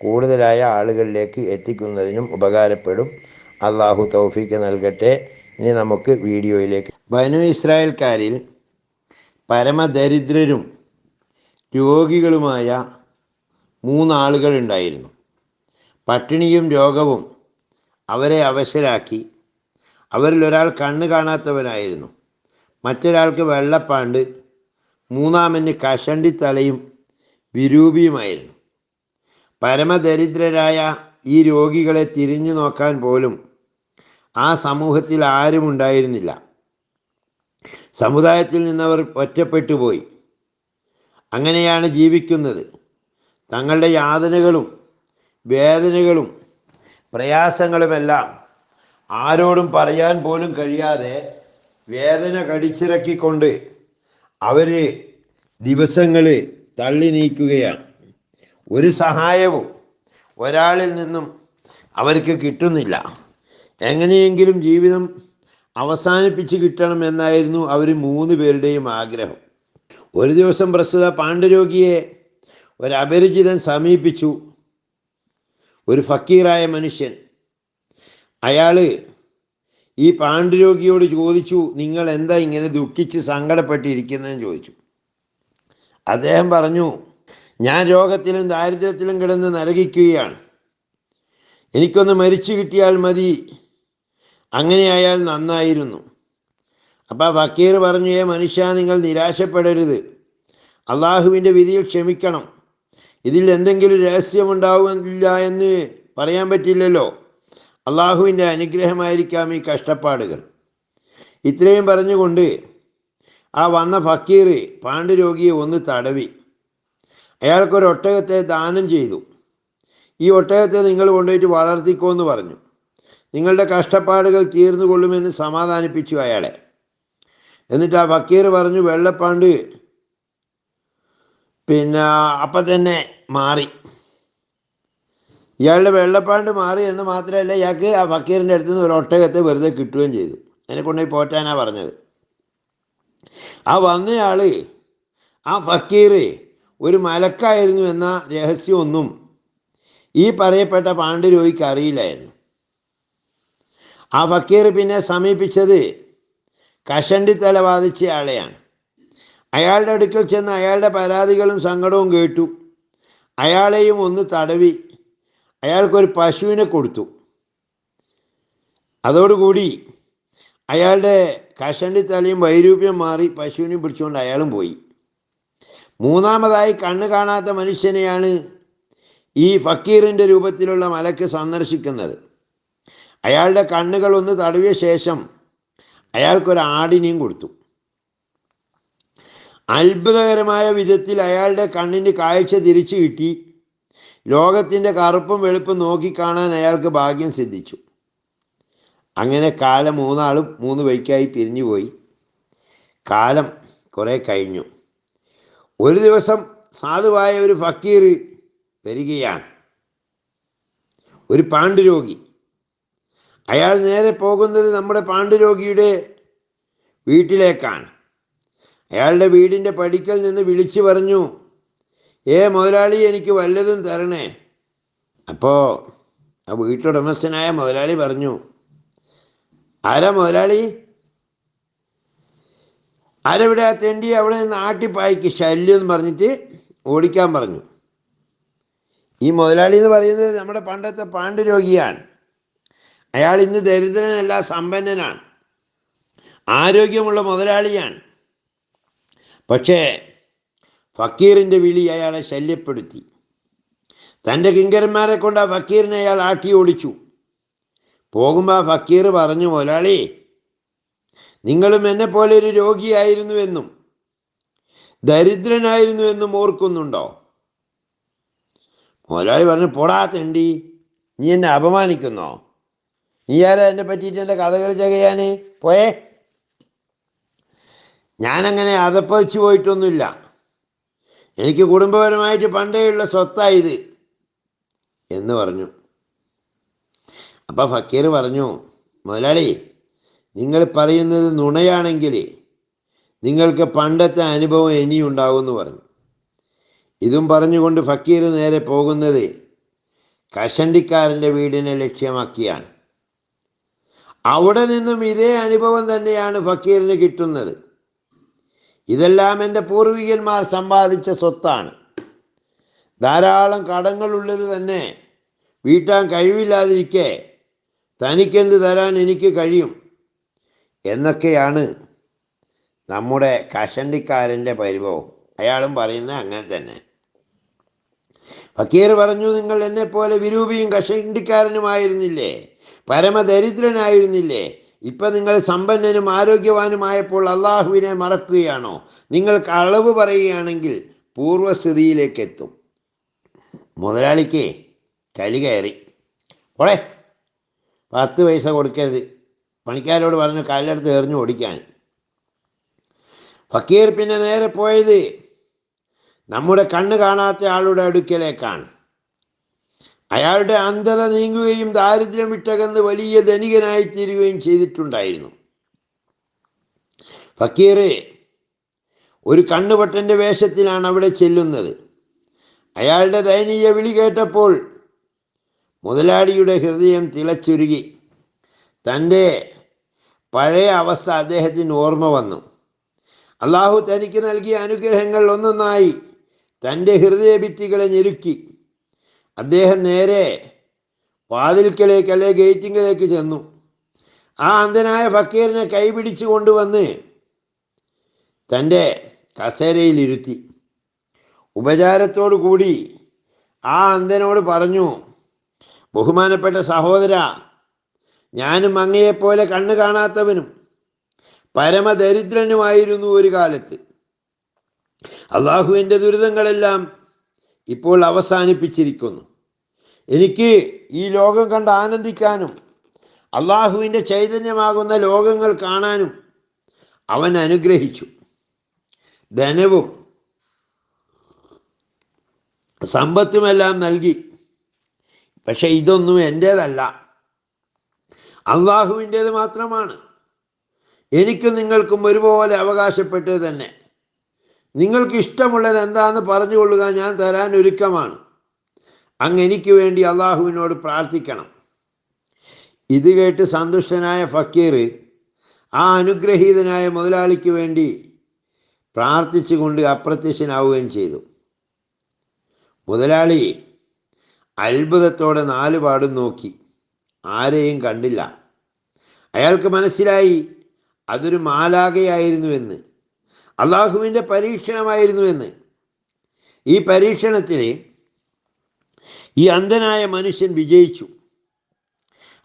കൂടുതലായ ആളുകളിലേക്ക് എത്തിക്കുന്നതിനും ഉപകാരപ്പെടും. അള്ളാഹു തൗഫീക്ക് നൽകട്ടെ. ഇനി നമുക്ക് വീഡിയോയിലേക്ക്. ബനു ഇസ്രായേൽക്കാരിൽ പരമദരിദ്രരും രോഗികളുമായ മൂന്നാളുകൾ ഉണ്ടായിരുന്നു പട്ടിണിയും രോഗവും അവരെ അവശരാക്കി. അവരിൽ ഒരാൾ കണ്ണ് കാണാത്തവനായിരുന്നു. മറ്റൊരാൾക്ക് വെള്ളപ്പാണ്ട് മൂന്നാമന് കഷണ്ടിത്തലയും വിരൂപിയുമായിരുന്നു. പരമദരിദ്രരായ ഈ രോഗികളെ തിരിഞ്ഞു നോക്കാൻ പോലും ആ സമൂഹത്തിൽ ആരും ഉണ്ടായിരുന്നില്ല. സമുദായത്തിൽ നിന്നവർ ഒറ്റപ്പെട്ടു പോയി. അങ്ങനെയാണ് ജീവിക്കുന്നത്. തങ്ങളുടെ യാതനകളും വേദനകളും പ്രയാസങ്ങളുമെല്ലാം ആരോടും പറയാൻ പോലും കഴിയാതെ വേദന കടിച്ചിറക്കിക്കൊണ്ട് അവർ ദിവസങ്ങൾ തള്ളി നീക്കുകയാണ്. ഒരു സഹായവും ഒരാളിൽ നിന്നും അവർക്ക് കിട്ടുന്നില്ല. എങ്ങനെയെങ്കിലും ജീവിതം അവസാനിപ്പിച്ച് കിട്ടണം എന്നായിരുന്നു അവർ മൂന്ന് പേരുടെയും ആഗ്രഹം. ഒരു ദിവസം പ്രസ്തുത പാണ്ഡുരോഗിയെ ഒരു അപരിചിതൻ സമീപിച്ചു. ഒരു ഫക്കീറായ മനുഷ്യൻ. അയാൾ ഈ പാണ്ഡുരോഗിയോട് ചോദിച്ചു നിങ്ങൾ എന്താ ഇങ്ങനെ ദുഃഖിച്ച് സങ്കടപ്പെട്ടിരിക്കുന്നതെന്ന് ചോദിച്ചു. അദ്ദേഹം പറഞ്ഞു ഞാൻ രോഗത്തിലും ദാരിദ്ര്യത്തിലും കിടന്ന് നരകിക്കുകയാണ്. എനിക്കൊന്ന് മരിച്ചു കിട്ടിയാൽ മതി. അങ്ങനെയായാൽ നന്നായിരുന്നു. അപ്പോൾ ഫക്കീർ പറഞ്ഞു ഏ മനുഷ്യ നിങ്ങൾ നിരാശപ്പെടരുത്. അള്ളാഹുവിന്റെ വിധിയിൽ ക്ഷമിക്കണം. ഇതിൽ എന്തെങ്കിലും രഹസ്യമുണ്ടാവില്ല എന്ന് പറയാൻ പറ്റില്ലല്ലോ. അള്ളാഹുവിന്റെ അനുഗ്രഹമായിരിക്കാം ഈ കഷ്ടപ്പാടുകൾ. ഇത്രയും പറഞ്ഞുകൊണ്ട് ആ വന്ന ഫക്കീർ പാണ്ഡുരോഗിയെ ഒന്ന് തടവി. അയാൾക്കൊരു ഒട്ടകത്തെ ദാനം ചെയ്തു. ഈ ഒട്ടകത്തെ നിങ്ങൾ കൊണ്ടുപോയിട്ട് വളർത്തിക്കോ എന്ന് പറഞ്ഞു. നിങ്ങളുടെ കഷ്ടപ്പാടുകൾ തീർന്നു കൊള്ളുമെന്ന് സമാധാനിപ്പിച്ചു അയാളെ. എന്നിട്ട് ആ ഫക്കീർ പറഞ്ഞു വെള്ളപ്പാണ്ട് പിന്നെ അപ്പം തന്നെ മാറി. ഇയാളുടെ വെള്ളപ്പാണ്ട് മാറി എന്ന് മാത്രമല്ല ഇയാൾക്ക് ആ ഫക്കീറിന്റെ അടുത്ത് നിന്ന് ഒരു ഒട്ടകത്തെ വെറുതെ കിട്ടുകയും ചെയ്തു. എന്നെ കൊണ്ടുപോയി പോറ്റാനാണ് പറഞ്ഞത്. ആ വന്നയാൾ ആ ഫക്കീർ ഒരു മലക്കായിരുന്നു എന്ന രഹസ്യമൊന്നും ഈ പറയപ്പെട്ട പാണ്ഡുരോഹിക്ക് അറിയില്ലായിരുന്നു. ആ ഫക്കീർ പിന്നെ സമീപിച്ചത് കഷണ്ടി തല ബാധിച്ച ആളെയാണ്. അയാളുടെ അടുക്കൽ ചെന്ന് അയാളുടെ പരാതികളും സങ്കടവും കേട്ടു. അയാളെയും ഒന്ന് തടവി അയാൾക്കൊരു പശുവിനെ കൊടുത്തു. അതോടുകൂടി അയാളുടെ കഷണ്ടി തലയും വൈരൂപ്യം മാറി പശുവിനെ പിടിച്ചുകൊണ്ട് അയാളും പോയി. മൂന്നാമതായി കണ്ണ് കാണാത്ത മനുഷ്യനെയാണ് ഈ ഫക്കീറിന്റെ രൂപത്തിലുള്ള മലക്ക് സന്ദർശിക്കുന്നത്. അയാളുടെ കണ്ണുകൾ ഒന്ന് തടവിയ ശേഷം അയാൾക്കൊരു ആടിനെയും കൊടുത്തു. അത്ഭുതകരമായ വിധത്തിൽ അയാളുടെ കണ്ണിന്റെ കാഴ്ച തിരിച്ചു കിട്ടി. ലോകത്തിന്റെ കറുപ്പും വെളുപ്പും നോക്കിക്കാണാൻ അയാൾക്ക് ഭാഗ്യം സിദ്ധിച്ചു. അങ്ങനെ കാലം മൂന്നാളും മൂന്ന് വഴിക്കായി പിരിഞ്ഞുപോയി. കാലം കുറേ കഴിഞ്ഞു. ഒരു ദിവസം സാധുവായ ഒരു ഫക്കീർ വരികയാണ്. ഒരു പാണ്ഡുരോഗി. അയാൾ നേരെ പോകുന്നത് നമ്മുടെ പാണ്ഡുരോഗിയുടെ വീട്ടിലേക്കാണ്. അയാളുടെ വീടിന്റെ പടിക്കൽ നിന്ന് വിളിച്ചു പറഞ്ഞു ഏ മുതലാളി എനിക്ക് വല്ലതും തരണേ. അപ്പോൾ ആ വീട്ടുടമസ്ഥനായ മുതലാളി പറഞ്ഞു ആരാ മുതലാളി? ആരെവിടെ? ആ തെണ്ടി അവിടെ നിന്ന് ആട്ടിപ്പായ്ക്ക് ശല്യം എന്ന് പറഞ്ഞിട്ട് ഓടിക്കാൻ പറഞ്ഞു. ഈ മുതലാളി എന്ന് പറയുന്നത് നമ്മുടെ പണ്ടത്തെ പാണ്ഡുരോഗിയാണ് അയാൾ ഇന്ന് ദരിദ്രനല്ല സമ്പന്നനാണ്. ആരോഗ്യമുള്ള മുതലാളിയാണ്. പക്ഷേ ഫക്കീറിന്റെ വിളി അയാളെ ശല്യപ്പെടുത്തി. തന്റെ കിങ്കരന്മാരെ കൊണ്ട് ആ ഫക്കീറിനെ അയാൾ ആട്ടി ഓടിച്ചു. പോകുമ്പോൾ ആ ഫക്കീർ പറഞ്ഞു മുതലാളി നിങ്ങളും എന്നെ പോലെ ഒരു രോഗിയായിരുന്നുവെന്നും ദരിദ്രനായിരുന്നുവെന്നും ഓർക്കുന്നുണ്ടോ? മോലായി പറഞ്ഞു പോടാ തെണ്ടി നീ എന്നെ അപമാനിക്കുന്നോ? നീ ആരാ എന്നെ പറ്റിയിട്ട് എന്റെ കഥകൾ ചകയാൻ പോയേ. ഞാനങ്ങനെ അതപ്പതിച്ചു പോയിട്ടൊന്നുമില്ല. എനിക്ക് കുടുംബപരമായിട്ട് പണ്ടേയുള്ള സ്വത്തായത് എന്ന് പറഞ്ഞു. അപ്പം ഫക്കീർ പറഞ്ഞു മുതലാളി നിങ്ങൾ പറയുന്നത് നുണയാണെങ്കിൽ നിങ്ങൾക്ക് പണ്ടത്തെ അനുഭവം ഇനിയുണ്ടാകുമെന്ന് പറഞ്ഞു. ഇതും പറഞ്ഞുകൊണ്ട് ഫക്കീർ നേരെ പോകുന്നത് കഷണ്ടിക്കാരന്റെ വീടിനെ ലക്ഷ്യമാക്കിയാണ്. അവിടെ നിന്നും ഇതേ അനുഭവം തന്നെയാണ് ഫക്കീറിന് കിട്ടുന്നത്. ഇതെല്ലാം എന്റെ പൂർവികന്മാർ സമ്പാദിച്ച സ്വത്താണ്. ധാരാളം കടങ്ങളുള്ളത് തന്നെ വീട്ടാൻ കഴിവില്ലാതിരിക്കെ തനിക്കെന്ത് തരാൻ എനിക്ക് കഴിയും? എന്നൊക്കെയാണ് നമ്മുടെ കഷണ്ടിക്കാരന്റെ പരിഭവം. അയാളും പറയുന്നത് അങ്ങനെ തന്നെ. ഫക്കീർ പറഞ്ഞു നിങ്ങൾ എന്നെ പോലെ വിരൂപിയും കഷണ്ടിക്കാരനുമായിരുന്നില്ലേ? പരമദരിദ്രനായിരുന്നില്ലേ? ഇപ്പം നിങ്ങൾ സമ്പന്നനും ആരോഗ്യവാനുമായപ്പോൾ അള്ളാഹുവിനെ മറക്കുകയാണോ? നിങ്ങൾക്ക് അളവ് പറയുകയാണെങ്കിൽ പൂർവസ്ഥിതിയിലേക്ക് എത്തും മുതലാളിക്ക് കലി കയറി. പോളെ പത്ത് പൈസ കൊടുക്കരുത്. പണിക്കാരോട് പറഞ്ഞു കാലിലെടുത്ത് എറിഞ്ഞു ഓടിക്കാൻ. ഫക്കീർ പിന്നെ നേരെ പോയത് നമ്മുടെ കണ്ണ് കാണാത്ത ആളുടെ അടുക്കലേക്കാണ്. അയാളുടെ അന്ധത നീങ്ങുകയും ദാരിദ്ര്യം വിട്ടകന്ന് വലിയ ധനികനായി തീരുകയും ചെയ്തിട്ടുണ്ടായിരുന്നു. ഫക്കീറെ ഒരു കണ്ണുപൊട്ടന്റെ വേഷത്തിലാണ് അവിടെ ചെല്ലുന്നത്. അയാളുടെ ദയനീയ വിളി കേട്ടപ്പോൾ മുതലാളിയുടെ ഹൃദയം തിളച്ചുരുകി. തന്റെ പഴയ അവസ്ഥ അദ്ദേഹത്തിന് ഓർമ്മ വന്നു. അള്ളാഹു തനിക്ക് നൽകിയ അനുഗ്രഹങ്ങൾ ഒന്നൊന്നായി തന്റെ ഹൃദയഭിത്തികളെ ഞെരുക്കി. അദ്ദേഹം നേരെ വാതിൽക്കലേക്ക് അല്ലെ ഗേറ്റിങ്കിലേക്ക് ചെന്നു. ആ അന്ധനായ ഫക്കീറിനെ കൈപിടിച്ചു കൊണ്ടുവന്ന് തന്റെ കസേരയിലിരുത്തി ഉപചാരത്തോടു കൂടി ആ അന്ധനോട് പറഞ്ഞു ബഹുമാനപ്പെട്ട സഹോദര ഞാനും അങ്ങയെപ്പോലെ കണ്ണ് കാണാത്തവനും പരമദരിദ്രനുമായിരുന്നു ഒരു കാലത്ത്. അള്ളാഹുവിന്റെ ദുരിതങ്ങളെല്ലാം ഇപ്പോൾ അവസാനിപ്പിച്ചിരിക്കുന്നു. എനിക്ക് ഈ ലോകം കണ്ട് ആനന്ദിക്കാനും അള്ളാഹുവിന്റെ ചൈതന്യമാകുന്ന ലോകങ്ങൾ കാണാനും അവൻ അനുഗ്രഹിച്ചു. ധനവും സമ്പത്തുമെല്ലാം നൽകി. പക്ഷെ ഇതൊന്നും എന്റേതല്ല. അള്ളാഹുവിന്റേത് മാത്രമാണ്. എനിക്കും നിങ്ങൾക്കും ഒരുപോലെ അവകാശപ്പെട്ടത് തന്നെ. നിങ്ങൾക്ക് ഇഷ്ടമുള്ളത് എന്താണെന്ന് പറഞ്ഞുകൊള്ളുക ഞാൻ തരാൻ ഒരുക്കമാണ്. അങ്ങ് എനിക്ക് വേണ്ടി അള്ളാഹുവിനോട് പ്രാർത്ഥിക്കണം. ഇത് കേട്ട് സന്തുഷ്ടനായ ഫക്കീർ ആ അനുഗ്രഹീതനായ മുതലാളിക്ക് വേണ്ടി പ്രാർത്ഥിച്ചുകൊണ്ട് അപ്രത്യക്ഷനാവുകയും ചെയ്തു. മുതലാളി അത്ഭുതത്തോടെ നാലുപാടും നോക്കി. ആരെയും കണ്ടില്ല. അയാൾക്ക് മനസ്സിലായി അതൊരു മാലാകയായിരുന്നുവെന്ന് അള്ളാഹുവിന്റെ പരീക്ഷണമായിരുന്നുവെന്ന്. ഈ പരീക്ഷണത്തിന് ഈ അന്ധനായ മനുഷ്യൻ വിജയിച്ചു.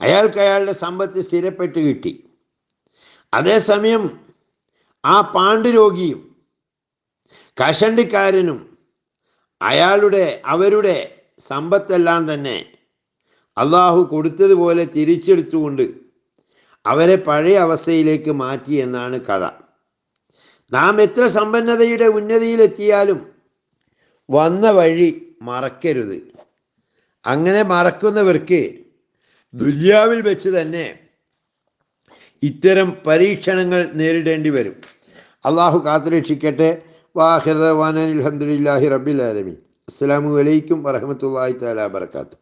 അയാൾക്ക് അയാളുടെ സമ്പത്ത് സ്ഥിരപ്പെട്ട് കിട്ടി. അതേസമയം ആ പാണ്ഡുരോഗിയും കഷണ്ടിക്കാരനും അയാളുടെ അവരുടെ സമ്പത്തെല്ലാം തന്നെ അള്ളാഹു കൊടുത്തതുപോലെ തിരിച്ചെടുത്തുകൊണ്ട് അവരെ പഴയ അവസ്ഥയിലേക്ക് മാറ്റി എന്നാണ് കഥ. നാം എത്ര സമ്പന്നതയുടെ ഉന്നതിയിലെത്തിയാലും വന്ന വഴി മറക്കരുത്. അങ്ങനെ മറക്കുന്നവർക്ക് ദുര്യാവിൽ വെച്ച് തന്നെ ഇത്തരം പരീക്ഷണങ്ങൾ നേരിടേണ്ടി വരും. അള്ളാഹു കാത്തുരക്ഷിക്കട്ടെ. വാഹിറ വാനൻ അലഹമുല്ലാഹി റബ്ബിൽ ആലമീൻ. അസ്സാം വലൈക്കും വറഹമത്തല്ലാഹി താല വർക്കാത്തു